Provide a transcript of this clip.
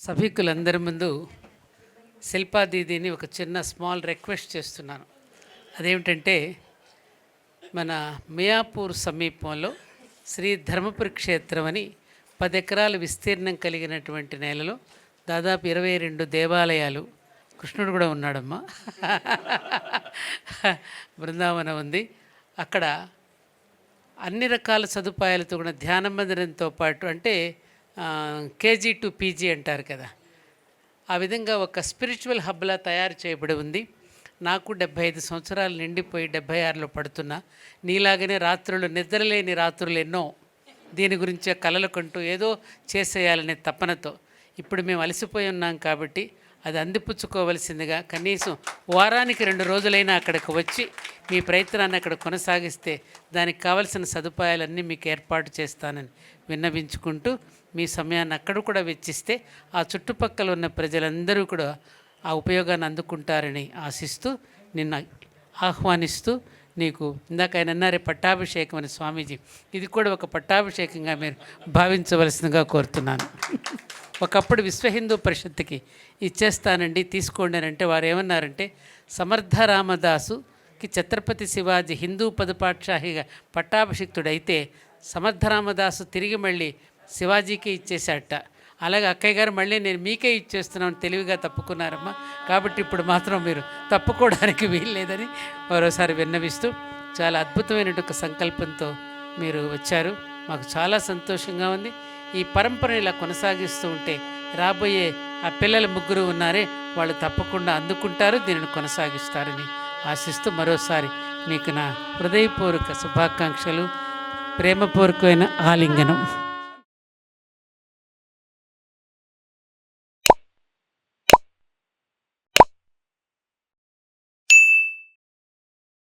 సభికులందరి ముందు శిల్పా దీదీని ఒక చిన్న స్మాల్ రిక్వెస్ట్ చేస్తున్నాను. అదేమిటంటే మన మియాపూర్ సమీపంలో శ్రీ ధర్మపురి క్షేత్రం అని పది ఎకరాల విస్తీర్ణం కలిగినటువంటి నేలలో దాదాపు ఇరవై రెండు దేవాలయాలు. కృష్ణుడు కూడా ఉన్నాడమ్మా. బృందావనం ఉంది. అక్కడ అన్ని రకాల సదుపాయాలతో కూడా ధ్యాన మందిరంతో పాటు అంటే కేజీ టు పీజీ అంటారు కదా. ఆ విధంగా ఒక స్పిరిచువల్ హబ్లా తయారు చేయబడి ఉంది. నాకు డెబ్భై ఐదు సంవత్సరాలు నిండిపోయి డెబ్భై ఆరులో పడుతున్నా. నీలాగనే రాత్రులు నిద్రలేని రాత్రులు ఎన్నో దీని గురించి కలలు కంటూ ఏదో చేసేయాలనే తపనతో ఇప్పుడు మేము అలసిపోయి ఉన్నాం కాబట్టి అది అందిపుచ్చుకోవలసిందిగా కనీసం వారానికి రెండు రోజులైనా అక్కడికి వచ్చి మీ ప్రయత్నాన్ని అక్కడ కొనసాగిస్తే దానికి కావలసిన సదుపాయాలన్నీ మీకు ఏర్పాటు చేస్తానని విన్నవించుకుంటూ మీ సమయాన్ని అక్కడ కూడా వెచ్చిస్తే ఆ చుట్టుపక్కల ఉన్న ప్రజలందరూ కూడా ఆ ఉపయోగాన్ని అందుకుంటారని ఆశిస్తూ నిన్న ఆహ్వానిస్తూ నీకు ఇందాక ఆయన అన్నారే పట్టాభిషేకం అని స్వామీజీ. ఇది కూడా ఒక పట్టాభిషేకంగా మీరు భావించవలసిందిగా కోరుతున్నాను. ఒకప్పుడు విశ్వ హిందూ పరిషత్తుకి ఇచ్చేస్తానండి తీసుకోండి అని అంటే వారు ఏమన్నారంటే సమర్థ రామదాసు రామదాసుకి ఛత్రపతి శివాజీ హిందూ పదుపాక్షాహిగా పట్టాభిషిక్తుడైతే సమర్థ రామదాసు తిరిగి మళ్ళీ శివాజీకి ఇచ్చేశాట అలాగే అక్కయ్య గారు మళ్ళీ నేను మీకే ఇచ్చేస్తున్నాను తెలివిగా తప్పుకున్నారమ్మా. కాబట్టి ఇప్పుడు మాత్రం మీరు తప్పుకోవడానికి వీల్లేదని మరోసారి విన్నవిస్తూ చాలా అద్భుతమైనటు ఒక సంకల్పంతో మీరు వచ్చారు. మాకు చాలా సంతోషంగా ఉంది. ఈ పరంపర ఇలా కొనసాగిస్తూ ఉంటే రాబోయే ఆ పిల్లల ముగ్గురు ఉన్నారే వాళ్ళు తప్పకుండా అందుకుంటారు దీనిని కొనసాగిస్తారని ఆశిస్తూ మరోసారి మీకు నా హృదయపూర్వక శుభాకాంక్షలు ప్రేమపూర్వకమైన ఆలింగనం.